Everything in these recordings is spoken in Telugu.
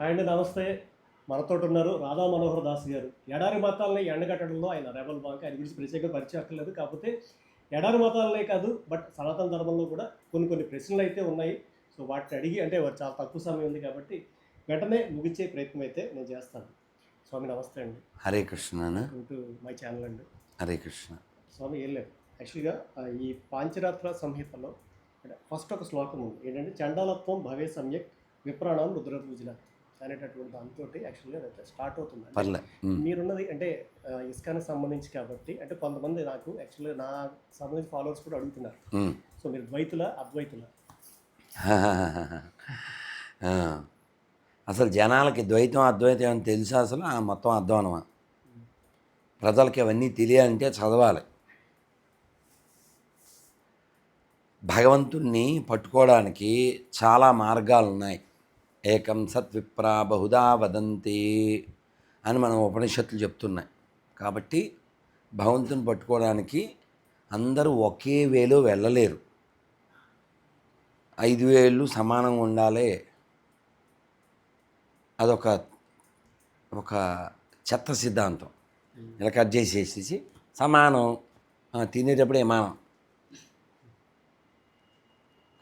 అండ్ నమస్తే. మనతో ఉన్నారు రాధా మనోహర్ దాస్ గారు. ఎడారి మతాలని ఎండగట్టడంలో ఆయన రెబల్ బాంక్. ఆయన గురించి ప్రత్యేకంగా పరిచయం అక్కర్లేదు కాకపోతే ఎడారి మతాలనే కాదు బట్ సనాతన ధర్మంలో కూడా కొన్ని కొన్ని ప్రశ్నలు అయితే ఉన్నాయి. సో వాటిని అడిగి అంటే చాలా తక్కువ సమయం ఉంది కాబట్టి వెంటనే ముగించే ప్రయత్నం అయితే నేను చేస్తాను. స్వామి నమస్తే అండి. Hare Krishna to my channel అండి. హరే కృష్ణ. స్వామి ఏం లేదు. యాక్చువల్గా ఈ పాంచరాత్ర సంహితలో ఫస్ట్ ఒక శ్లోకం ఉంది. ఏంటంటే చండాలత్వం భవే సమ్యక్ విప్రాణం రుద్ర పూజన అనేటటువంటి దాంతో యాక్చువల్గా అది స్టార్ట్ అవుతుంది పర్లే. మీరున్నది అంటే ఆ, ఇస్కాన్కి సంబంధించి కాబట్టి అంటే కొంతమంది నాకు యాక్చువల్గా నా సంబంధించి ఫాలోవర్స్ కూడా అడుగుతున్నారు. సో మీరు ద్వైతుల అద్వైతుల. అసలు జనాలకి ద్వైతం అద్వైతం అని తెలుసా అసలు? ఆ మొత్తం అధ్వానమా ప్రజలకి అవన్నీ తెలియాలంటే చదవాలి. భగవంతుణ్ణి పట్టుకోవడానికి చాలా మార్గాలు ఉన్నాయి ఏకం సత్విప్రా బహుదా వదంతి అని మనం ఉపనిషత్తులు చెప్తున్నాయి. కాబట్టి భగవంతుని పట్టుకోవడానికి అందరూ ఒకే వేలో వెళ్ళలేరు. ఐదు వేళ్ళు సమానంగా ఉండాలి. అదొక ఒక చెత్త సిద్ధాంతం. ఇలా కట్ చేసేసేసి సమానం తినేటప్పుడే తినేటప్పుడు ఏమానం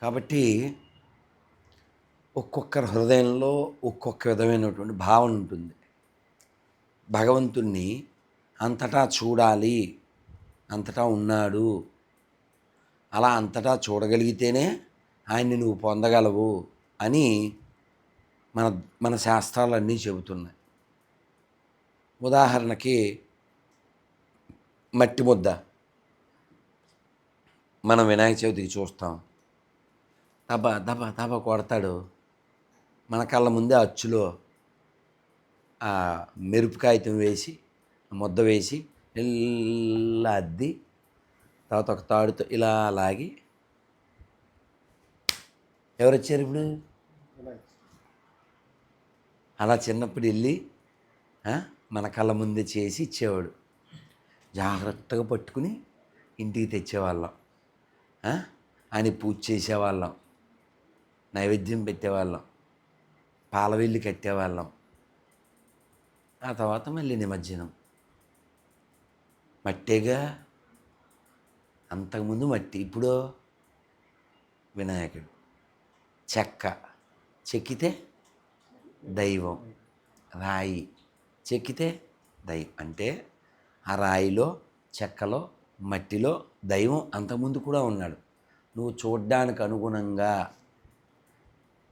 కాబట్టి ఒక్కొక్కరి హృదయంలో ఒక్కొక్క విధమైనటువంటి భావన ఉంటుంది. భగవంతుణ్ణి అంతటా చూడాలి అంతటా ఉన్నాడు. అలా అంతటా చూడగలిగితేనే ఆయన్ని నువ్వు పొందగలవు అని మన మన శాస్త్రాలన్నీ చెబుతున్నాయి. ఉదాహరణకి మట్టి ముద్ద. మనం వినాయక చవితికి చూస్తాం. దబ దబ దబ కొడతాడు. మన కళ్ళ ముందే అచ్చులో ఆ మెరుపు కాగితం వేసి ముద్ద వేసి ఇలా అద్ది తర్వాత ఒక తాడుతో ఇలా లాగి. ఎవరు వచ్చారు ఇప్పుడు? అలా చిన్నప్పుడు వెళ్ళి మన కళ్ళ ముందే చేసి ఇచ్చేవాడు. జాగ్రత్తగా పట్టుకుని ఇంటికి తెచ్చేవాళ్ళం. ఆయన అని పూజ చేసేవాళ్ళం. నైవేద్యం పెట్టేవాళ్ళం. పాలవెల్లి కట్టేవాళ్ళం. ఆ తర్వాత మళ్ళీ నిమజ్జనం. మట్టేగా? అంతకుముందు మట్టి ఇప్పుడు? వినాయకుడు. చెక్క. చెక్కితే దైవం. రాయి. చెక్కితే దైవం. అంటే ఆ రాయిలో చెక్కలో మట్టిలో దైవం అంతకుముందు కూడా ఉన్నాడు. నువ్వు చూడ్డానికి అనుగుణంగా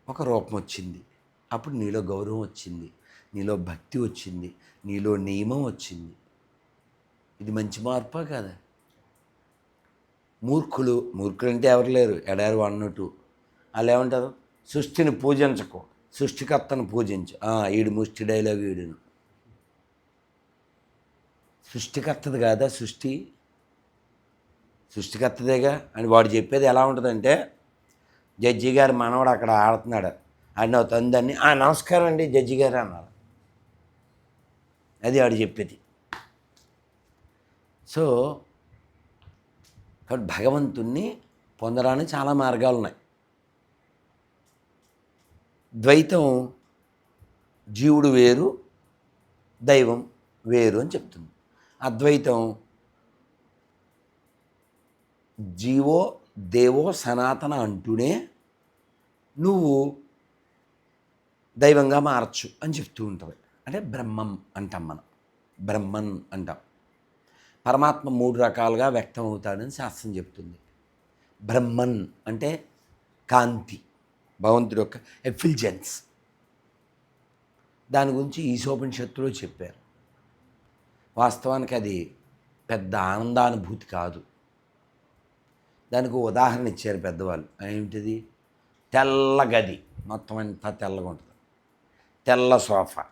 ఒక రూపం వచ్చింది. అప్పుడు నీలో గౌరవం వచ్చింది. నీలో భక్తి వచ్చింది. నీలో నియమం వచ్చింది. ఇది మంచి మార్పా కదా? మూర్ఖులు మూర్ఖులు అంటే ఎవరు లేరు. ఎడారు అన్నట్టు వాళ్ళు ఏమంటారు? సృష్టిని పూజించకు. సృష్టికర్తను పూజించు. ఆ, ఈడు ముష్టి డైలాగ్ ఈడును. సృష్టికర్తది కాదా సృష్టి? సృష్టికర్తదేగా? అని వాడు చెప్పేది ఎలా ఉంటుందంటే జడ్జి గారు మనవడు అక్కడ ఆడుతున్నాడు. ఆడిన తందని ఆ నమస్కారం అండి జడ్జి గారు అన్నారు. అది ఆడు చెప్పేది. సో కాబట్టి భగవంతుణ్ణి పొందడానికి చాలా మార్గాలు ఉన్నాయి. ద్వైతం జీవుడు వేరు దైవం వేరు అని చెప్తుంది. అద్వైతం జీవో దేవో సనాతన అంటూనే నువ్వు దైవంగా మారచ్చు అని చెప్తూ ఉంటుంది. అంటే బ్రహ్మం అంటాం మనం. బ్రహ్మన్ అంటాం. పరమాత్మ మూడు రకాలుగా వ్యక్తం అవుతాడని శాస్త్రం చెప్తుంది. బ్రహ్మన్ అంటే కాంతి భగవంతుడి యొక్క ఎఫిల్జెన్స్. దాని గురించి ఈశోపనిషత్తులో చెప్పారు. వాస్తవానికి అది పెద్ద ఆనందానుభూతి కాదు. దానికి ఉదాహరణ ఇచ్చారు పెద్దవాళ్ళు. ఏమిటిది? తెల్ల గది మొత్తం అంతా తెల్లగా ఉంటుంది. తెల్ల సోఫా.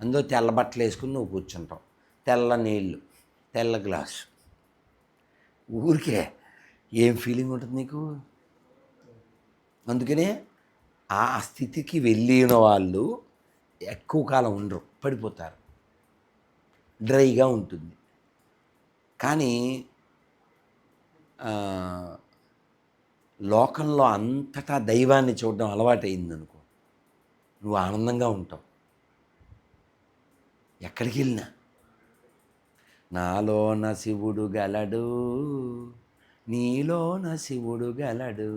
అందులో తెల్ల బట్టలు వేసుకుని నువ్వు కూర్చుంటావు. తెల్ల నీళ్ళు తెల్ల గ్లాసు. ఊరికే ఏం ఫీలింగ్ ఉంటుంది నీకు? అందుకనే ఆ స్థితికి వెళ్ళిన వాళ్ళు ఎక్కువ కాలం ఉండరు పడిపోతారు. డ్రైగా ఉంటుంది. కానీ లోకంలో అంతటా దైవాన్ని చూడడం అలవాటు అనుకో నువ్వు ఆనందంగా ఉంటావు. ఎక్కడికి వెళ్ళినా. నాలోన శివుడు గలడు నీలోన శివుడు గలడు.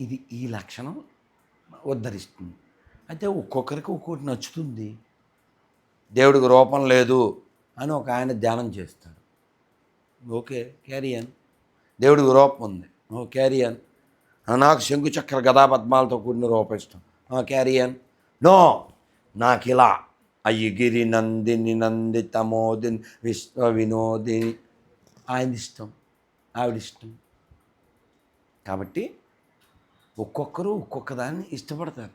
ఇది ఈ లక్షణం ఉద్ధరిస్తుంది. అయితే ఒక్కొక్కరికి ఒక్కొక్కటి నచ్చుతుంది. దేవుడికి రూపం లేదు అని ఒక ఆయన ధ్యానం చేస్తాడు. ఓకే క్యారియన్ దేవుడికి రూపం ఉంది. ఓ క్యారియన్ నాకు శంకు చక్ర గదా పద్మాలతో కూడిన రూపం ఇష్టం. క్యారియన్ నో నాకు ఇలా అయ్యగిరి నందిని నంది మోదిని విశ్వ వినోదిని. ఆయన ఇష్టం. ఆవిడ ఇష్టం. కాబట్టి ఒక్కొక్కరు ఒక్కొక్క దాన్ని ఇష్టపడతారు.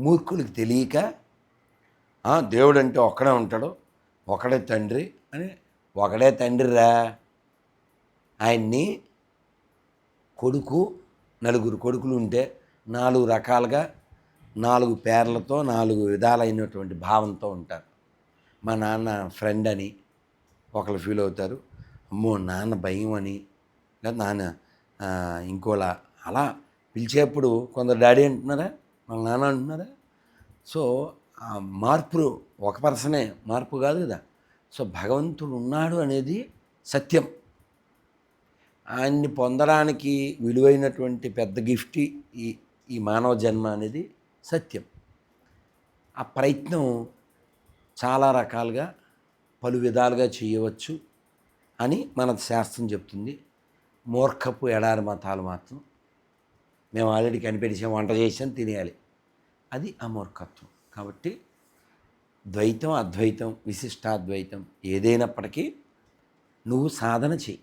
మూర్ఖులకు తెలియక "ఆ, దేవుడు అంటే ఒక్కడే ఉంటాడు ఒకడే తండ్రి అని ఒకడే తండ్రిరా. ఆయన్ని కొడుకు నలుగురు కొడుకులు ఉంటే నాలుగు రకాలుగా నాలుగు పేర్లతో నాలుగు విధాలైనటువంటి భావంతో ఉంటారు. మా నాన్న ఫ్రెండ్ అని ఒకరు ఫీల్ అవుతారు. అమ్మో నాన్న భయం అని. లేదా నాన్న ఇంకోలా అలా పిలిచేప్పుడు కొందరు డాడీ అంటున్నారా? వాళ్ళ నాన్న అంటున్నారా? సో ఆ మార్పు ఒక పర్సనే మార్పు కాదు కదా. సో భగవంతుడు ఉన్నాడు అనేది సత్యం. ఆయన్ని పొందడానికి విలువైనటువంటి పెద్ద గిఫ్ట్ ఈ ఈ మానవ జన్మ అనేది సత్యం. ఆ ప్రయత్నం చాలా రకాలుగా పలు విధాలుగా చేయవచ్చు అని మన శాస్త్రం చెప్తుంది. మూర్ఖపు ఎడారి మతాలు మాత్రం మేము ఆల్రెడీ కనిపెట్టేసాం వంట చేసాం తినేయాలి. అది అమూర్ఖత్వం. కాబట్టి ద్వైతం అద్వైతం విశిష్టాద్వైతం ఏదైనప్పటికీ నువ్వు సాధన చెయ్యి.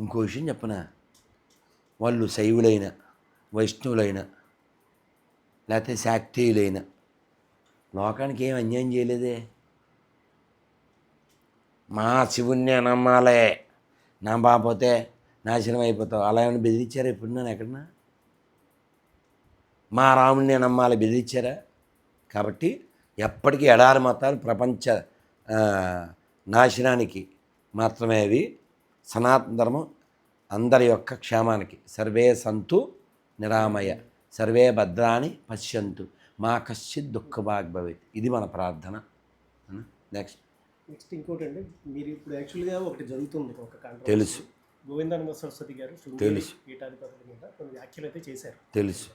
ఇంకో విషయం చెప్పనా? వాళ్ళు శైవులైన వైష్ణవులైన లేకపోతే శాక్తేయులైన లోకానికి ఏం అన్యాయం చేయలేదే? మా శివుణ్ణి నమ్మాలే. నా బాపోతే నాశనం అయిపోతావు. అలా ఏమైనా బెదిరించారా ఇప్పుడు నేను ఎక్కడన్నా? మా రాముడిని నమ్మాలి బెదిరించారా? కాబట్టి ఎప్పటికీ ఎడారి మతాలు ప్రపంచ నాశనానికి మాత్రమే అవి. సనాతన ధర్మం అందరి యొక్క క్షేమానికి. సర్వే సంతు నిరామయ సర్వే భద్రాని పశ్యంతు. మా కశ్చిత్ దుఃఖభాగ్ భవేత్. ఇది మన ప్రార్థన. నెక్స్ట్ నెక్స్ట్ ఇంకోటి అండి మీరు ఇప్పుడు యాక్చువల్గా ఒకటి జరుగుతుంది ఒక. తెలుసు. గోవిందానంద సరస్వతి గారు తెలుసు. పీఠాధిపతుల మీద కొన్ని వ్యాఖ్యలు అయితే చేశారు. తెలుసు.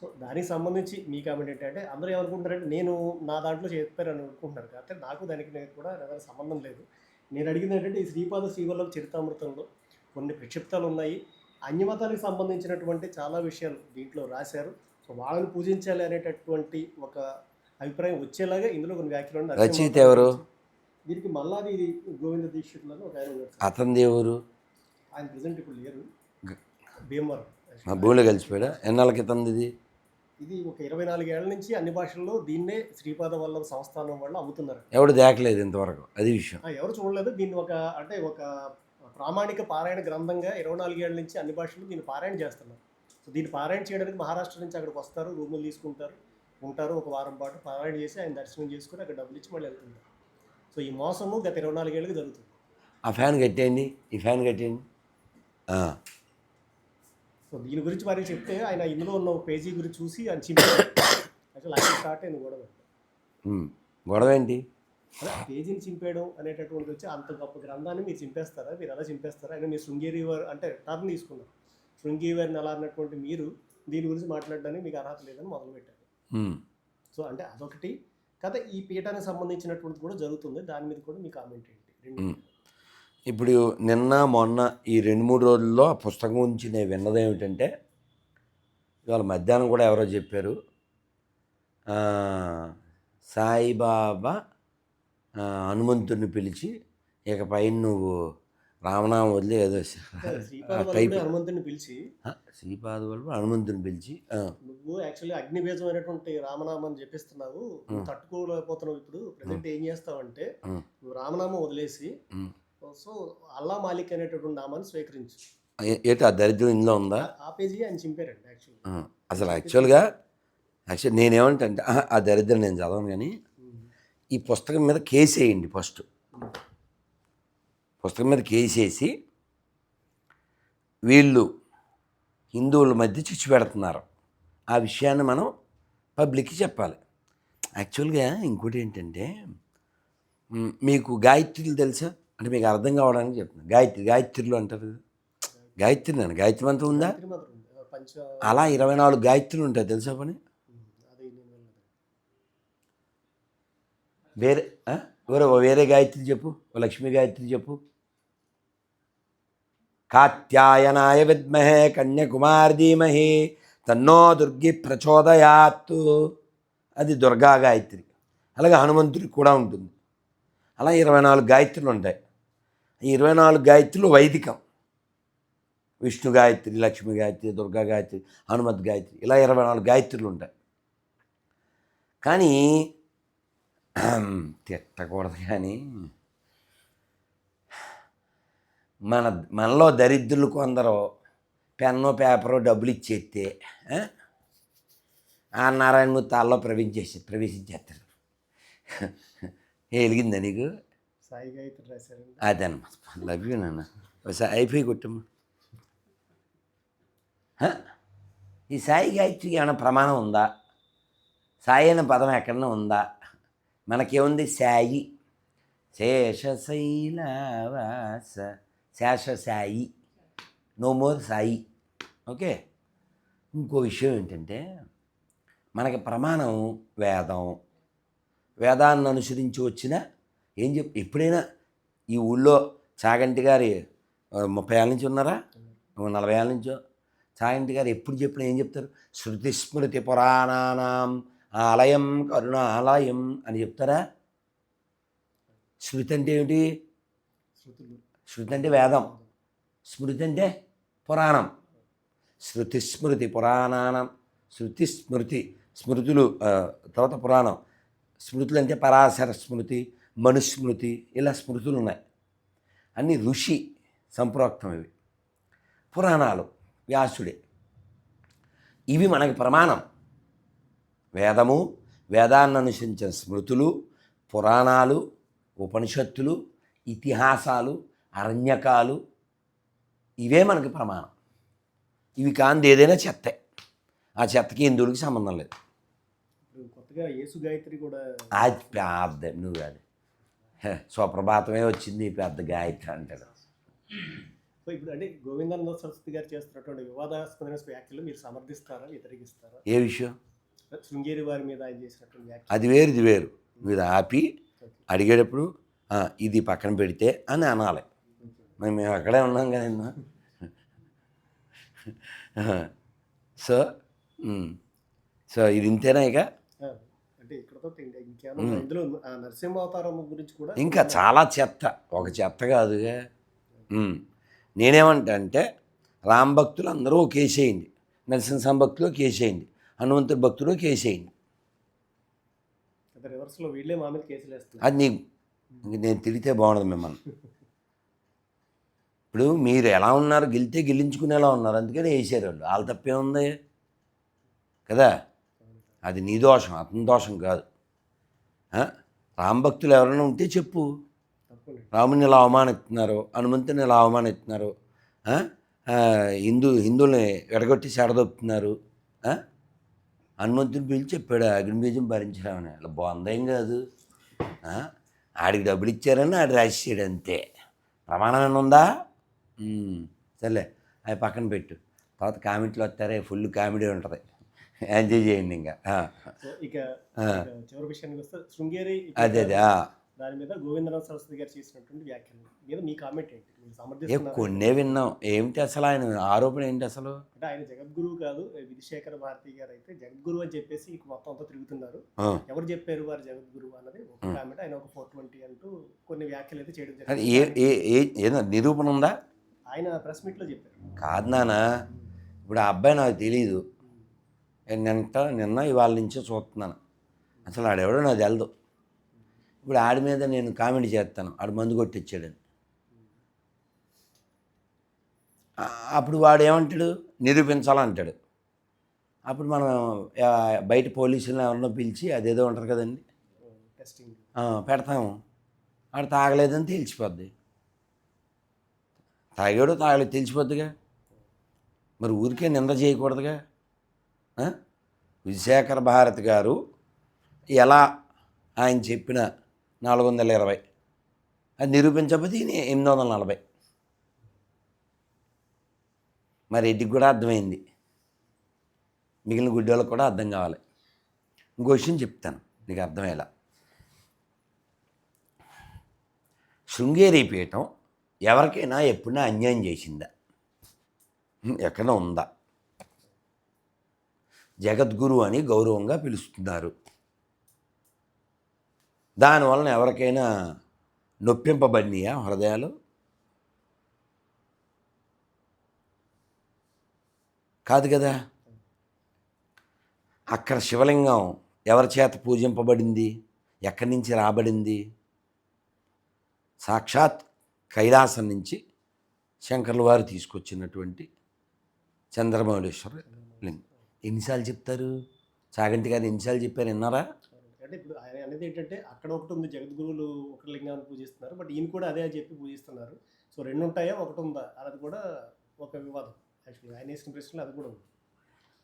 సో దానికి సంబంధించి మీ కామెంట్ ఏంటంటే అందరూ ఏమనుకుంటారంటే నేను నా దాంట్లో చెప్పారని అనుకుంటున్నారు. కాబట్టి నాకు దానికి నాకు కూడా సంబంధం లేదు. నేను అడిగింది ఏంటంటే ఈ శ్రీపాద శ్రీవల్లభ చరితామృతంలో కొన్ని ప్రక్షిప్తాలు ఉన్నాయి. అన్యమతానికి సంబంధించినటువంటి చాలా విషయాలు దీంట్లో రాశారు. సో వాళ్ళని పూజించాలి అనేటటువంటి ఒక అభిప్రాయం వచ్చేలాగా ఇందులో కొన్ని వ్యాఖ్యలు. రచయిత ఎవరు? దీనికి మల్లాది గోవింద దీక్షితులను ఒక ఆయన. అతనిది ఎవరు? ఆయన ప్రజెంట్ ఇప్పుడు లేరు. భీమవరం. భూమిలో కలిసిపోయాడా? ఎన్నాళ్ళ క్రితం ఇది? ఇది ఒక ఇరవై నాలుగేళ్ళ నుంచి అన్ని భాషల్లో దీన్నే శ్రీపాద వల్లభ సంస్థానం వాళ్ళు అమ్ముతున్నారు. ఎవడు దేకలేదు ఇంతవరకు అది విషయం. ఎవరు చూడలేదు దీన్ని ఒక అంటే ఒక ప్రామాణిక పారాయణ గ్రంథంగా ఇరవై నాలుగేళ్ళ నుంచి అన్ని భాషల్లో దీన్ని పారాయణ చేస్తున్నారు. సో దీన్ని పారాయణ చేయడానికి మహారాష్ట్ర నుంచి అక్కడికి వస్తారు రూములు తీసుకుంటారు ఉంటారు ఒక వారం పాటు పారాయణ చేసి ఆయన దర్శనం చేసుకుని అక్కడ డబ్బులు ఇచ్చి మళ్ళీ వెళ్తుంటారు. సో ఈ మోసము గత ఇరవై నాలుగేళ్ళకి జరుగుతుంది. ఆ ఫ్యాన్ కట్టేయండి ఈ ఫ్యాన్ కట్టేయండి. సో దీని గురించి మరి చెప్తే ఆయన ఇందులో ఉన్న పేజీ గురించి చూసి ఆయన అసలు స్టార్ట్ అయింది గొడవ. గొడవ ఏంటి? పేజీని చింపేయడం అనేటటువంటిది వచ్చి అంత గొప్ప గ్రంథాన్ని మీరు చింపేస్తారా? మీరు ఎలా చింపేస్తారా? ఆయన మీరు శృంగేరి వారు అంటే టర్న్ తీసుకున్నారు. శృంగేరి వారిని అలా అన్నటువంటి మీరు దీని గురించి మాట్లాడడానికి మీకు అర్హత లేదని మొదలుపెట్టారు. సో అంటే అదొకటి. కథ ఈ పీఠానికి సంబంధించినటువంటిది కూడా జరుగుతుంది. దాని మీద కూడా మీ కామెంట్ ఏంటి? రెండు. ఇప్పుడు నిన్న మొన్న ఈ రెండు మూడు రోజుల్లో ఆ పుస్తకం గురించి నేను విన్నది ఏమిటంటే ఇవాళ మధ్యాహ్నం కూడా ఎవరో చెప్పారు. సాయిబాబా హనుమంతుడిని పిలిచి ఇక పైన నువ్వు రామనామం వదిలి ఏదో టైప్ హనుమంతుని పిలిచి. శ్రీపాద వల్ల హనుమంతుని పిలిచి నువ్వు యాక్చువల్లీ అగ్నిబేజం అనేటువంటి రామనామం చెప్పిస్తున్నావు. నువ్వు తట్టుకోలేకపోతున్నావు ఇప్పుడు. ప్రజెంట్ ఏం చేస్తావంటే ఉమ్, నువ్వు రామనామం వదిలేసి. సో అల్లా మాలిక్ అనేటటువంటి నామాన్ని స్వీకరించు. ఏంటి ఆ దరిద్రం ఇందులో ఉందా? ఆ పేజీ ఆయన చింపారండి యాక్చువల్లీ ఆ, అసలు యాక్చువల్గా యాక్చువల్ నేనేమంటే ఆ దరిద్రం నేను చదవను కానీ ఈ పుస్తకం మీద కేసు వేయండి ఫస్ట్. పుస్తకం మీద కేసు వేసి వీళ్ళు హిందువుల మధ్య చిచ్చు పెడుతున్నారు. ఆ విషయాన్ని మనం పబ్లిక్కి చెప్పాలి. యాక్చువల్గా ఇంకోటి ఏంటంటే మీకు గాయత్రులు తెలుసా? అంటే మీకు అర్థం కావడానికి చెప్తున్నాను గాయత్రి గాయత్రులు అంటారు గాయత్రి నేను గాయత్రి మంత్రం ఉందా? అలా ఇరవై నాలుగు గాయత్రులు ఉంటాయి తెలుసా పని? వేరే? వేరే వేరే గాయత్రి చెప్పు ఓ లక్ష్మీ గాయత్రి చెప్పు. కాత్యాయనాయ విద్మహే కన్యకుమార్ ధీమహి తన్నో దుర్గి ప్రచోదయాత్తు. అది దుర్గా గాయత్రి. అలాగే హనుమంతుడికి కూడా ఉంటుంది. అలా ఇరవై నాలుగు గాయత్రులు ఉంటాయి. ఈ ఇరవై నాలుగు గాయత్రులు వైదికం. విష్ణు గాయత్రి లక్ష్మి గాయత్రి దుర్గా గాయత్రి హనుమత్ గాయత్రి ఇలా ఇరవై నాలుగు గాయత్రులు ఉంటాయి. కానీ తిట్టకూడదు కానీ మన మనలో దరిద్రులు కొందరు పెన్ను పేపరు డబ్బులు ఇచ్చేస్తే ఆ? నారాయణ నారాయణమూర్తి ప్రవేశించేసి ప్రవేశించేస్తారు. వెలిగిందా నీకు? అదనమాట లవ్ యూ నాన్న. ఒకసారి అయిపోయి కొట్టమ్మా. ఈ సాయి గాయత్రికి ఏమైనా ప్రమాణం ఉందా? సాయి అనే పదం ఎక్కడన్నా ఉందా? మనకేముంది? Sai శేషశైలవాస Shesha Sai no more Sai. Okay? ఇంకో విషయం ఏంటంటే మనకి ప్రమాణం వేదం. వేదాన్ని అనుసరించి వచ్చిన ఏం చెప్ ఎప్పుడైనా ఈ ఊళ్ళో చాగంటి గారి ముప్పై ఏళ్ళ నుంచి ఉన్నారా? నలభై ఏళ్ళ నుంచో? చాగంటి గారు ఎప్పుడు చెప్పినా ఏం చెప్తారు? శృతి స్మృతి పురాణానాం ఆలయం కరుణాలయం అని చెప్తారా? శృతి అంటే ఏమిటి? శృతి అంటే వేదం. స్మృతి అంటే పురాణం. శృతి స్మృతి పురాణానం. శృతి స్మృతి స్మృతులు తర్వాత పురాణం. స్మృతులు అంటే పరాశర స్మృతి మనుస్మృతి ఇలా స్మృతులు ఉన్నాయి. అన్ని ఋషి సంప్రోక్తం ఇవి. పురాణాలు వ్యాసుడే. ఇవి మనకి ప్రమాణం. వేదము వేదాన్ని అనుసరించిన స్మృతులు పురాణాలు ఉపనిషత్తులు ఇతిహాసాలు అరణ్యకాలు ఇవే మనకి ప్రమాణం. ఇవి కాంది ఏదైనా చెత్తే. ఆ చెత్తకి హిందువులకి సంబంధం లేదు. కొత్తగా యేసు గాయత్రి కూడా అది పెద్ద నువ్వు అది స్వప్రభాతమే వచ్చింది పెద్ద గాయత్రి అంటాడు. సో ఇప్పుడు అంటే గోవిందానంద సరస్వతి గారు చేస్తున్నటువంటి వివాదాస్పదమైన వ్యాఖ్యలు మీరు సమర్థిస్తారా వ్యతిరేకిస్తారా ఏ విషయం? శృంగేరి వారి మీద ఆయన చేసినటువంటి వ్యాఖ్యలు. అది వేరు ఇది వేరు. మీరు ఆపి అడిగేటప్పుడు "ఆ, ఇది పక్కన పెడితే అని అనాలి. మరి మేము అక్కడే ఉన్నాం కదా సో ఉమ్. సో ఇది ఇంతేనా ఇక? ఇంకా చాలా చెత్త. ఒక చెత్త కాదుగా. నేనేమంటా అంటే రామ్ భక్తులు అందరూ కేసేయండి నరసింహ భక్తులు కేసేయండి హనుమంతుడి భక్తులు కేసేయండి అది నీకు. నేను తిరిగితే బాగుండదు మిమ్మల్ని. ఇప్పుడు మీరు ఎలా ఉన్నారు? గెలితే గెలించుకునేలా ఉన్నారు. అందుకని వేసారు వాళ్ళు. వాళ్ళ తప్పే ఉంది కదా? అది నీ దోషం అతని దోషం కాదు. ఆ? రామ్ భక్తులు ఎవరైనా ఉంటే చెప్పు. రాముని ఇలా అవమానిస్తున్నారు హనుమంతుని ఇలా అవమానిస్తున్నారు హిందూ హిందువుల్ని ఎడగొట్టి చెడదొప్పుతున్నారు ఆ? హనుమంతుని పిలిచి చెప్పాడు అగ్ని బీజం భరించరామని. అలా బాగుందేం కాదు? ఆడికి డబ్బులు ఇచ్చారని ఆడు రాసేసాడు అంతే. ప్రమాణం ఉందా? సర్లే అవి పక్కన పెట్టు. తర్వాత కామెంట్లు వస్తారే ఫుల్ కామెడీ ఉంటుంది. ఎంజాయ్ చేయండి ఇంకా. ఇక చివరి విషయానికి వస్తే శృంగేరి అదే అదే. దాని మీద గోవిందనాథ సరస్వతి గారు చేసినటువంటి వ్యాఖ్యలు. మీద మీ కామెంట్ ఏంటి? కొన్నే విన్నాం. ఏమిటి అసలు ఆయన ఆరోపణ ఏంటి అసలు? అంటే ఆయన జగద్గురువు కాదు విధిశేఖర భారతి గారు అయితే జగద్గురు అని చెప్పేసి మొత్తం అంతా తిరుగుతున్నారు. ఎవరు చెప్పారు వారు జగద్గురువు అన్నది ఒక కామెంట్ ఆయన ఒక ఫోర్ ట్వంటీ అంటూ కొన్ని వ్యాఖ్యలు అయితే చేయడం అది జరిగింది. ఏ ఏ ఏ ఏదో నిరూపణ ఉందా? ఆయన ప్రెస్ మీట్లో చెప్పారు. కాదు నాన్న. ఇప్పుడు ఆ అబ్బాయి నాకు తెలియదు నింట నిన్న ఇవాళ నుంచే చూస్తున్నాను. అసలు ఆడెవడో నాకు తెలదు. ఇప్పుడు ఆడి మీద నేను కామెంట్ చేస్తాను. ఆడు మందు కొట్టించాడని అప్పుడు వాడు ఏమంటాడు? నిరూపించాలంటాడు. అప్పుడు మనం బయట పోలీసులను ఎవరినో పిలిచి అదేదో ఉంటారు కదండి? పెడతాము. ఆడు తాగలేదని తెలిసిపోద్ది తాగాడు తాగలేదు తెలిసిపోద్దిగా మరి ఊరికే నింద చేయకూడదుగా? విజయశేఖర భారతి గారు ఎలా ఆయన చెప్పిన నాలుగు వందల ఇరవై. అది నిరూపించకపోతే ఈయన ఎనిమిది వందల నలభై. మరి రెడ్డికి కూడా అర్థమైంది. మిగిలిన గుడ్డోళ్ళకి కూడా అర్థం కావాలి. ఇంకో విషయం చెప్తాను నీకు అర్థమయ్యేలా. శృంగేరి పీఠం ఎవరికైనా ఎప్పుడైనా అన్యాయం చేసిందా? ఎక్కడ ఉందా? జగద్గురు అని గౌరవంగా పిలుస్తున్నారు. దానివలన ఎవరికైనా నొప్పింపబడినాయా హృదయాలు? కాదు కదా. అక్కడ శివలింగం ఎవరి చేత పూజింపబడింది? ఎక్కడి నుంచి రాబడింది? సాక్షాత్ కైలాసం నుంచి శంకర్ల వారు తీసుకొచ్చినటువంటి చంద్రమౌళేశ్వర లింగం. ఎన్నిసార్లు చెప్తారు? చాగంటి గారు ఎన్నిసార్లు చెప్పారు? విన్నారా? అంటే ఇప్పుడు ఆయన అనేది ఏంటంటే అక్కడ ఒకటి ఉంది జగద్గురువులు ఒక లింగాన్ని పూజిస్తున్నారు బట్ ఈయన కూడా అదే అని చెప్పి పూజిస్తున్నారు. సో రెండు ఉంటాయా? ఒకటి ఉందా? అది కూడా ఒక వివాదం యాక్చువల్గా. ఆయన వేసిన ప్రశ్నలు అది కూడా ఉంది.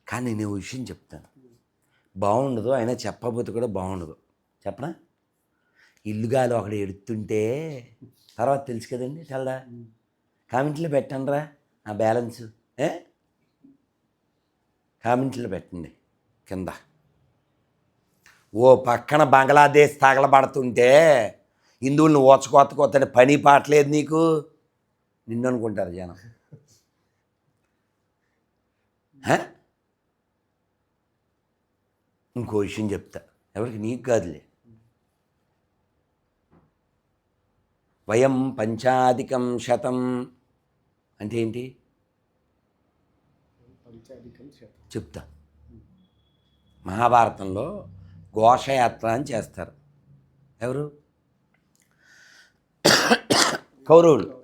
కానీ నేను విషయం చెప్తాను. బాగుండదు అయినా చెప్పకపోతే కూడా బాగుండదు. చెప్పనా? ఇల్లుగాలు ఒకడు ఎడుతుంటే తర్వాత తెలుసు కదండి తెల్దా కామెంట్లో పెట్టండి రా ఆ బ్యాలెన్స్. ఏ? కామెంట్లో పెట్టండి కింద. ఓ పక్కన బంగ్లాదేశ్ తగలబడుతుంటే హిందువులను ఓచకొత్తకొత్తని పని పాటలేదు నీకు? నిన్ను అనుకుంటారు జనం ఇంకో విషయం చెప్తా. ఎవరికి? నీకు కాదులే. వయం పంచాధికం శతం. అంటే ఏంటి పంచాధికం శతం చెప్తా. మహాభారతంలో ఘోషయాత్ర అని చేస్తారు. ఎవరు? కౌరవులు.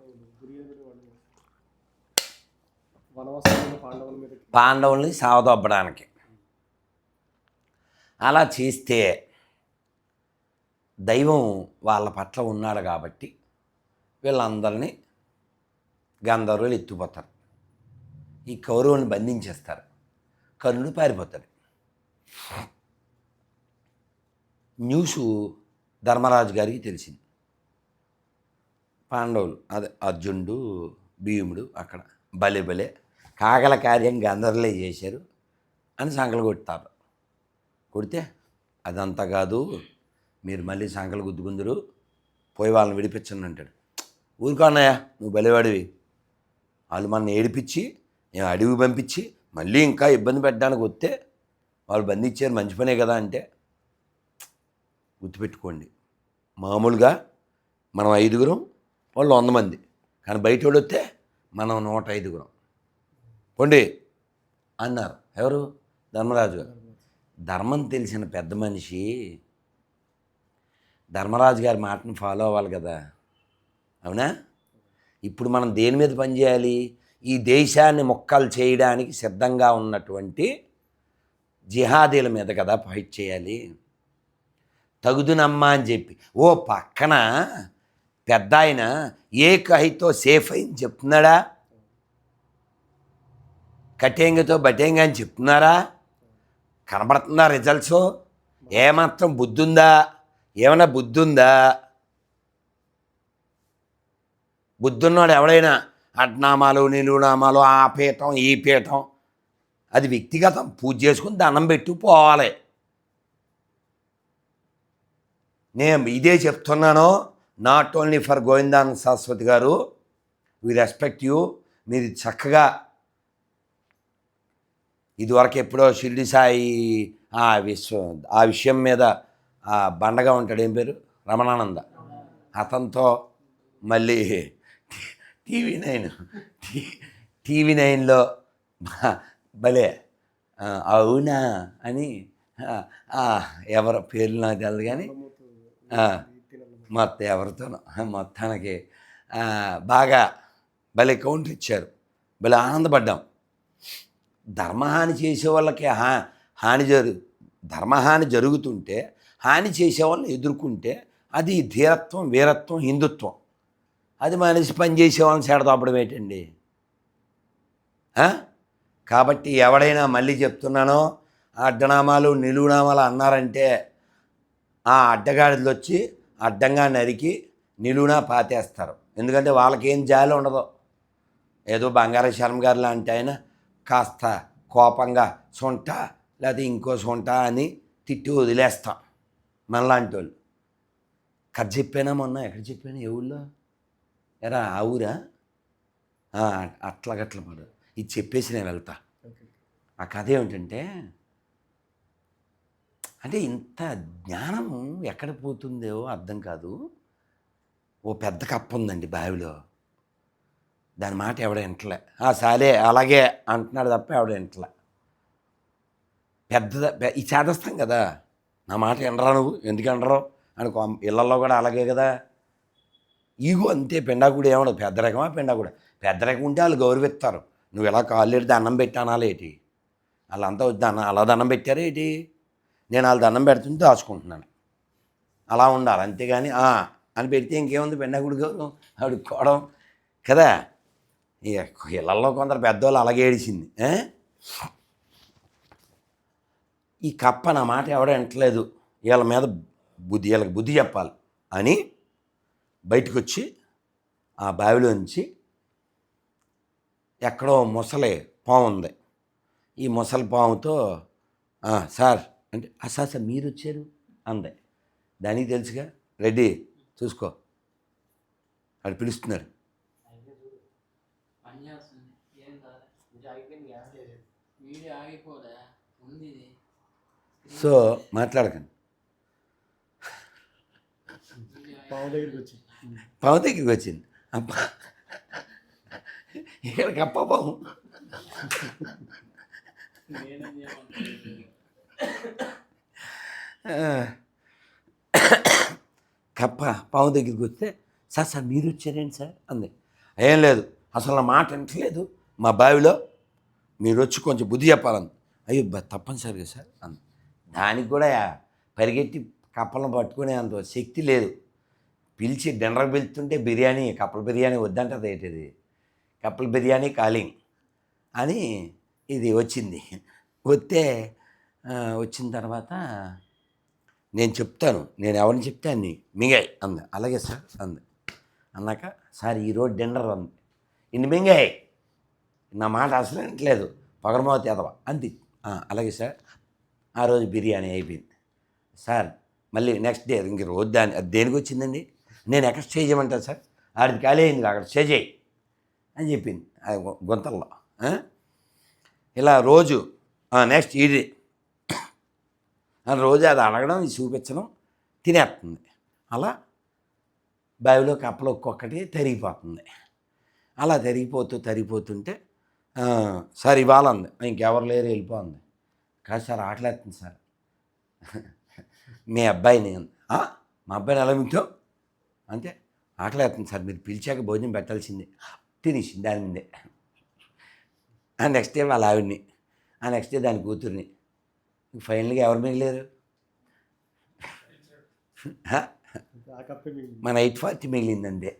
పాండవుల్ని సావదొబ్బడానికి. అలా చేస్తే దైవం వాళ్ళ పట్ల ఉన్నాడు కాబట్టి వీళ్ళందరినీ గంధర్వులు ఎత్తిపోతారు ఈ కౌరవుని బంధించేస్తారు. కర్ణుడు పారిపోతాడు న్యూసు ధర్మరాజు గారికి తెలిసింది. పాండవులు అదే అర్జునుడు భీముడు అక్కడ బలే బలే కాకల కార్యం గందరలే చేశారు అని సంకలు కొడతారు. కొడితే అదంతా కాదు మీరు మళ్ళీ సంకలు గుద్దుకుందరు పోయి వాళ్ళని విడిపించండి అంటాడు. ఊరుకోన్నయ్యా నువ్వు బలివాడివి. వాళ్ళు మన ఏడిపించి నేను అడవి పంపించి మళ్ళీ ఇంకా ఇబ్బంది పెట్టడానికి వస్తే వాళ్ళు బంధించారు మంచి పనే కదా అంటే గుర్తుపెట్టుకోండి. మామూలుగా మనం ఐదుగురం వాళ్ళు వంద మంది. కానీ బయట వాళ్ళు వస్తే మనం నూట ఐదుగురం. పోండి. అన్నారు. ఎవరు? ధర్మరాజు గారు. ధర్మం తెలిసిన పెద్ద మనిషి ధర్మరాజు గారి మాటను ఫాలో అవ్వాలి కదా. అవునా? ఇప్పుడు మనం దేని మీద పనిచేయాలి ఈ దేశాన్ని మొక్కలు చేయడానికి సిద్ధంగా ఉన్నటువంటి జిహాదీల మీద కదా ఫైట్ చేయాలి. తగుదునమ్మా అని చెప్పి ఓ పక్కన పెద్ద ఆయన ఏ కహితో సేఫ్ అయింది చెప్తున్నాడా? కటేంగతో బటేంగ అని చెప్తున్నారా? కనబడుతుందా రిజల్ట్స్ ఏమాత్రం బుద్ధి ఉందా ఏమైనా బుద్ధి ఉందా బుద్ధున్నాడు ఎవడైనా అట్నామాలు నిలునామాలు ఆ పీఠం ఈ పీఠం. అది వ్యక్తిగతం. పూజ చేసుకుని దండం పెట్టు పోవాలి. నేను ఇదే చెప్తున్నాను. నాట్ ఓన్లీ ఫర్ గోవిందాన సరస్వతి గారు వి రెస్పెక్ట్ యూ మీరు చక్కగా ఇదివరకు ఎప్పుడో షిరిడి సాయి ఆ విశ్వ ఆ విషయం మీద ఆ బండగా ఉంటాడు ఏం పేరు? రమణానంద. అతనితో మళ్ళీ టీవీ నైన్. టీవీ నైన్లో భలే. అవునా అని ఎవరు పేర్లు నాకు తెలియదు కానీ మొత్తం ఎవరితోనో మొత్తానికి బాగా భలే కౌంటర్ ఇచ్చారు. భలే ఆనందపడ్డాం. ధర్మహాని చేసే వాళ్ళకి హా హాని జరు ధర్మహాని జరుగుతుంటే హాని చేసే వాళ్ళని ఎదుర్కొంటే అది ధీరత్వం వీరత్వం హిందుత్వం. అది మనిషి పని చేసేవాళ్ళని వాళ్ళని చెడదొప్పడం ఏంటండి కాబట్టి ఎవడైనా మళ్ళీ చెప్తున్నానో అడ్డనామాలు నిలువునామాలు అన్నారంటే ఆ అడ్డగాడిలు వచ్చి అడ్డంగా నరికి నిలువునా పాతేస్తారు. ఎందుకంటే వాళ్ళకేం జాలి ఉండదు. ఏదో బంగారు శర్మ గారు లాంటి ఆయన కాస్త కోపంగా సొంట లేకపోతే ఇంకో సొంట అని తిట్టి వదిలేస్తాం మనలాంటి వాళ్ళు కథ చెప్పానా మొన్న? ఎక్కడ చెప్పాను? ఏ ఊళ్ళో? ఎరా ఆ ఊరా ఆ, అట్లా గట్ల పడు. ఇది చెప్పేసి నేను వెళ్తా. ఆ కథ ఏమిటంటే అంటే ఇంత జ్ఞానం ఎక్కడ పోతుందో అర్థం కాదు. ఓ పెద్ద కప్ప ఉందండి బావిలో. దాని మాట ఎవడ వింటలే. "ఆ, సాలే అలాగే అంటున్నాడు తప్ప ఎవడ వింటలే. పెద్ద ఈ చేదస్తాం కదా. నా మాట వినరా నువ్వు? ఎందుకు వినరు? అని ఇళ్ళల్లో కూడా అలాగే కదా. ఈగో అంతే పెండాకుడు ఏమన్నా పెద్ద రకమా పెండాకుడు. పెద్ద రకం ఉంటే వాళ్ళు గౌరవిస్తారు. నువ్వు ఇలా కాళ్ళు ఎడితే అన్నం ఏంటి వాళ్ళంతా వచ్చి అలా దండం పెట్టారు ఏంటి? నేను వాళ్ళు దండం పెడుతుంటే దాచుకుంటున్నాను. అలా ఉండాలి. అంతేగాని అని పెడితే ఇంకేముంది? పెండాకుడు గౌరవం. అడుక్కోవడం కదా? ఇక ఇళ్ళల్లో కొందరు పెద్దవాళ్ళు అలాగే ఏడిచింది. ఈ కప్ప నా మాట ఎవడో వింటలేదు వీళ్ళ మీద బుద్ధి వీళ్ళకి బుద్ధి చెప్పాలి. అని బయటకు వచ్చి ఆ బావిలోంచి ఎక్కడో ముసలి పాము ఉంది. ఈ ముసలి పాముతో సార్ అంటే "ఆ, సార్ సార్ మీరు వచ్చారు అంది. దానికి తెలుసుగా రెడ్డి చూసుకో. అది పిలుస్తున్నారు సో మాట్లాడకండి. దగ్గరికి వచ్చి. పాము దగ్గరికి వచ్చింది అప్ప ఇక్కడ కప్ప పాము కప్ప పాము దగ్గరికి వస్తే సార్ సార్ మీరు వచ్చారేంటి సార్? అంది. ఏం లేదు అసలు నా మాట వినట్లేదు. మా బావిలో మీరు వచ్చి కొంచెం బుద్ధి చెప్పాలంది. అయ్యో తప్పనిసరిగా సార్. అంది. దానికి కూడా పరిగెత్తి కప్పలను పట్టుకునే అంత శక్తి లేదు. పిలిచి డిన్నర్ పిలుస్తుంటే బిర్యానీ కప్పల బిర్యానీ వద్దంటది ఏంటిది? కప్పల బిర్యానీ కాలింగ్ అని ఇది వచ్చింది. వస్తే వచ్చిన తర్వాత నేను చెప్తాను. నేను ఎవరిని చెప్తే అన్ని. మింగాయ్ అంది. అలాగే సార్ అంది. అన్నాక సార్ ఈరోజు డిన్నర్ అంది. ఇన్ని మింగాయి. నా మాట అసలు వినట్లేదు పగరమోత ఎదవ అంది. అలాగే సార్. ఆ రోజు బిర్యానీ అయిపోయింది. సార్ మళ్ళీ నెక్స్ట్ డే ఇంక రోజు దాని అది దేనికి వచ్చిందండి? నేను ఎక్కడ స్టే చేయమంటాను సార్? ఆడికి ఖాళీ అయింది అక్కడ స్టే చేయి అని చెప్పింది. అది గుంతల్లో ఇలా రోజు నెక్స్ట్ ఇది. రోజు అది అడగడం ఇది చూపించడం తినేస్తుంది. అలా బావిలో కప్పలు ఒక్కొక్కటి తరిగిపోతుంది. అలా తరిగిపోతూ తరిగిపోతుంటే సార్ ఇవాళ ఉంది ఇంకెవరు లేరు వెళ్ళిపోతుంది కాదు సార్ ఆటలేస్తుంది సార్. మీ అబ్బాయిని మా అబ్బాయిని ఎలా మించావు అంతే. ఆటలేస్తుంది సార్ మీరు పిలిచాక భోజనం పెట్టాల్సిందే. తినేసింది దాని మీదే. ఆ నెక్స్ట్ డే వాళ్ళ ఆవిడ్ని ఆ నెక్స్ట్ డే దాని కూతుర్ని. ఫైనల్గా ఎవరు మిగిలేరు? మన ఎయిట్ ఫార్టీ మిగిలిందండి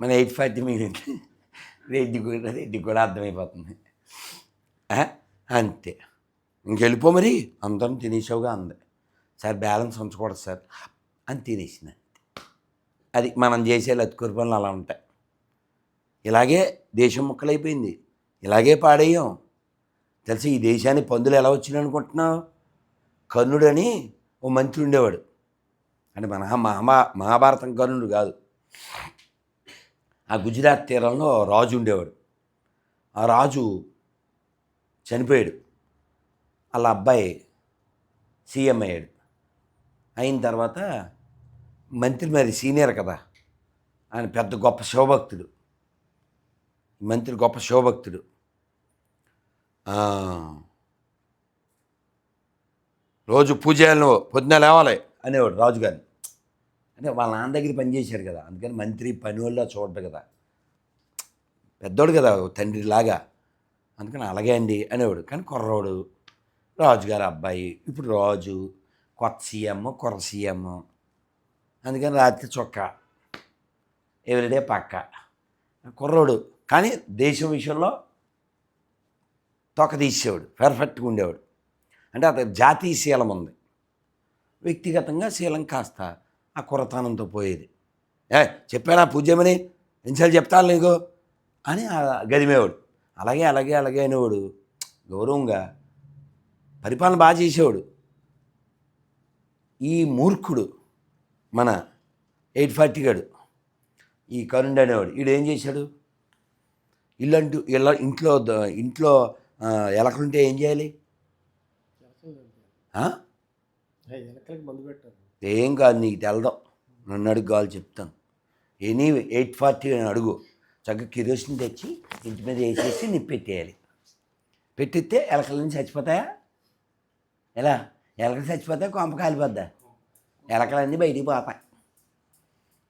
మన ఎయిట్ ఫార్టీ మిగిలింది. రెడ్డి కూడా రెడ్డి కూడా అర్థమైపోతుంది. అంతే. ఇంకెళ్ళిపో మరి. అందరం తినేసావుగా అంది. సార్ బ్యాలెన్స్ ఉంచకూడదు సార్. అని తినేసింది. అది మనం చేసే లతుకూరు పనులు అలా ఉంటాయి. ఇలాగే దేశం ముక్కలైపోయింది. ఇలాగే పాడేయం. తెలిసి ఈ దేశానికి పందులు ఎలా వచ్చినాయి అనుకుంటున్నావు? కర్ణుడని ఓ మంత్రి ఉండేవాడు. అంటే మన మహా మహాభారతం కర్ణుడు కాదు. ఆ గుజరాత్ తీరంలో రాజు ఉండేవాడు. ఆ రాజు చనిపోయాడు. వాళ్ళ అబ్బాయి సీఎం అయ్యాడు. అయిన తర్వాత మంత్రి మరి సీనియర్ కదా. ఆయన పెద్ద గొప్ప శివభక్తుడు. మంత్రి గొప్ప శివభక్తుడు. రోజు పూజ నువ్వు పొద్దున లేవాలి అనేవాడు రాజుగారు అంటే వాళ్ళ నాన్న దగ్గర పనిచేశారు కదా. అందుకని మంత్రి పని వల్ల చూడడు కదా. పెద్దోడు కదా తండ్రి తండ్రిలాగా అందుకని అలాగే అండి అనేవాడు. కానీ కుర్రోడు రాజుగారు అబ్బాయి ఇప్పుడు రాజు కొత్త సీఎం కుర్ర సీఎం. అందుకని రాత్రి చొక్కా. ఎవ్రీడే పక్క. కుర్రోడు. కానీ దేశం విషయంలో తొక్క తీసేవాడు. పెర్ఫెక్ట్గా ఉండేవాడు. అంటే అతను జాతీయ శీలం ఉంది. వ్యక్తిగతంగా శీలం కాస్త ఆ కుర్రతనంతో పోయేది. ఏ చెప్పానా పూజ్యమని ఎన్నిసార్లు చెప్తాను నీకు? అని గదిమేవాడు. అలాగే అలాగే అలాగే అనేవాడు. గౌరవంగా పరిపాలన బాగా చేసేవాడు. ఈ మూర్ఖుడు మన ఎయిట్ ఫార్టీ గాడు. ఈ కరుణ్ అనేవాడు వీడు ఏం చేశాడు? ఇల్లంటూ ఇళ్ళ ఇంట్లో ఇంట్లో ఎలకలుంటే ఏం చేయాలి? ఏం కాదు నీకు తెలదాం. నన్ను అడుగు కావాలి చెప్తాను. ఎనీ ఎయిట్ ఫార్టీ అని అడుగు. చక్కగా కిరోసిన్ తెచ్చి ఇంటి మీద వేసేసి నిప్పెట్టేయాలి. పెట్టిస్తే ఎలకల నుంచి చచ్చిపోతాయా? ఎలా? ఎలకలు చచ్చిపోతాయి? కొంప కాలిపోద్దా? ఎలకలన్నీ బయటికి పోతాయి.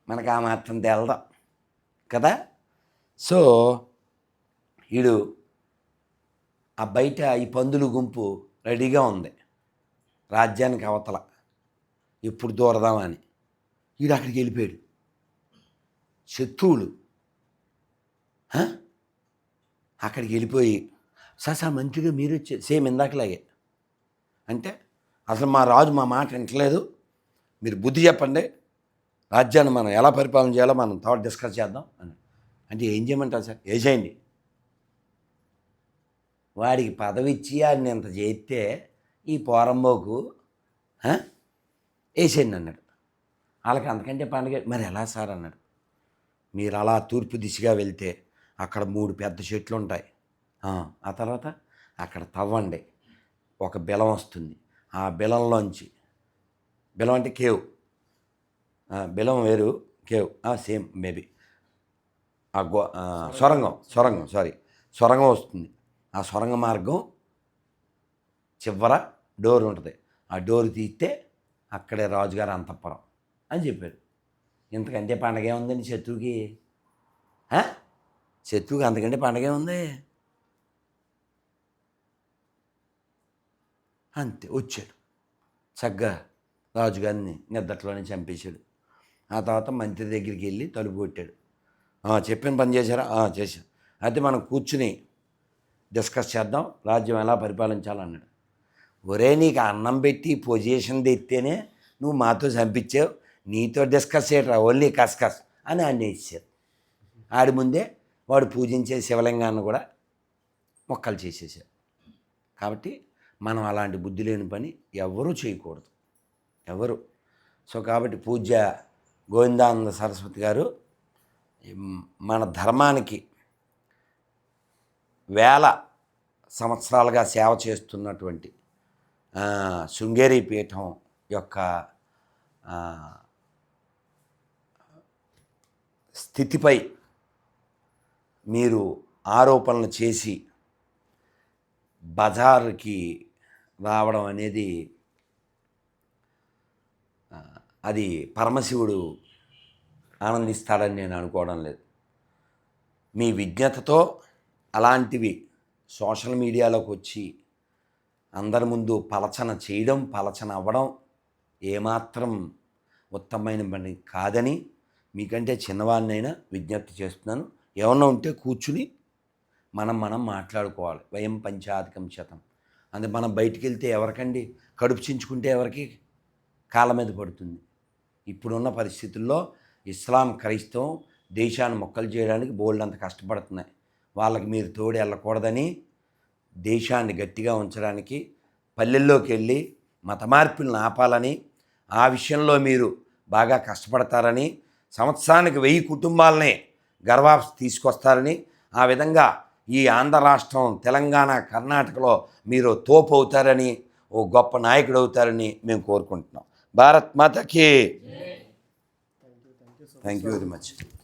మనకు ఆ మాత్రం తెలదాం. కదా? సో వీడు ఆ బయట ఈ పందుల గుంపు రెడీగా ఉంది. రాజ్యానికి అవతల. ఎప్పుడు దూరదామని వీడు అక్కడికి వెళ్ళిపోయాడు. శత్రువులు. అక్కడికి వెళ్ళిపోయి సార్ సార్ మంచిగా మీరు వచ్చే సేమ్ ఇందాకలాగే. అంటే అసలు మా రాజు మా మాట వింటలేదు. మీరు బుద్ధి చెప్పండి. రాజ్యాన్ని మనం ఎలా పరిపాలన చేయాలో మనం తర్వాత డిస్కస్ చేద్దాం అని. అంటే ఏం చేయమంటారు సార్? వేసేయండి వాడికి పదవి ఇచ్చి వాడిని ఇంత చేస్తే ఈ పోరంబోకు వేసేయండి అన్నాడు. వాళ్ళకి అంతకంటే పండుగ మరి ఎలా సార్ అన్నాడు. మీరు అలా తూర్పు దిశగా వెళ్తే అక్కడ మూడు పెద్ద చెట్లు ఉంటాయి. ఆ, ఆ తర్వాత అక్కడ తవ్వండి. ఒక బెలం వస్తుంది. ఆ బెలంలోంచి బెలం అంటే కేవ్. బెలం వేరు కేవ్. Same maybe. ఆ గో సొరంగం సొరంగం సారీ. సొరంగం వస్తుంది. ఆ సొరంగ మార్గం చివర డోర్ ఉంటుంది. ఆ డోర్ తీస్తే అక్కడే రాజుగారు అంతఃపురం అని చెప్పాడు. ఇంతకంటే పండగ ఏముందండి శత్రువుకి? శత్రువుకి అంతకంటే పండగ ఏముంది అంతే వచ్చాడు. చక్కగా రాజుగారిని నిద్దట్లోనే చంపేశాడు. ఆ తర్వాత మంత్రి దగ్గరికి వెళ్ళి తలుపు కొట్టాడు. చెప్పిన పని చేశారా? చేశాను అయితే మనం కూర్చుని డిస్కస్ చేద్దాం. రాజ్యం ఎలా పరిపాలించాలన్నాడు. ఒరే నీకు అన్నం పెట్టి పొజిషన్ తెత్తేనే నువ్వు మాతో చంపించావు. నీతో డిస్కస్ చేయట్రా ఓన్లీ కస్కస్ అని ఆయన ఇచ్చారు. ఆడి ముందే వాడు పూజించే శివలింగాన్ని కూడా మొక్కలు చేసేసారు కాబట్టి మనం అలాంటి బుద్ధి లేని పని ఎవరూ చేయకూడదు. ఎవరు? సో కాబట్టి పూజ్య గోవిందానంద సరస్వతి గారు మన ధర్మానికి వేల సంవత్సరాలుగా సేవ చేస్తున్నటువంటి శృంగేరి పీఠం యొక్క స్థితిపై మీరు ఆరోపణలు చేసి బజారుకి రావడం అనేది అది పరమశివుడు ఆనందిస్తాడని నేను అనుకోవడం లేదు. మీ విజ్ఞతతో అలాంటివి సోషల్ మీడియాలోకి వచ్చి అందరి ముందు పలచన చేయడం పలచన అవ్వడం ఏమాత్రం ఉత్తమమైన పని కాదని మీకంటే చిన్నవాడినైనా విజ్ఞప్తి చేస్తున్నాను. ఏమన్నా ఉంటే కూర్చుని మనం మనం మాట్లాడుకోవాలి. వయం పంచాధికం శతం. అందుకే మనం బయటికి వెళ్తే ఎవరికండి? కడుపు చించుకుంటే ఎవరికి? కాళ్ళ మీద పడుతుంది. ఇప్పుడున్న పరిస్థితుల్లో ఇస్లాం క్రైస్తవం దేశాన్ని మొక్కలు చేయడానికి బోల్డ్ అంత కష్టపడుతున్నాయి. వాళ్ళకి మీరు తోడు వెళ్ళకూడదని దేశాన్ని గట్టిగా ఉంచడానికి పల్లెల్లోకి వెళ్ళి మత మార్పులను ఆపాలని ఆ విషయంలో మీరు బాగా కష్టపడతారని సంవత్సరానికి వెయ్యి కుటుంబాలనే గర్వాప్స్ తీసుకొస్తారని ఆ విధంగా ఈ ఆంధ్ర రాష్ట్రం తెలంగాణ కర్ణాటకలో మీరు తోపు అవుతారని ఓ గొప్ప నాయకుడు అవుతారని మేము కోరుకుంటున్నాం. భారత్ మాతకి. Thank you very much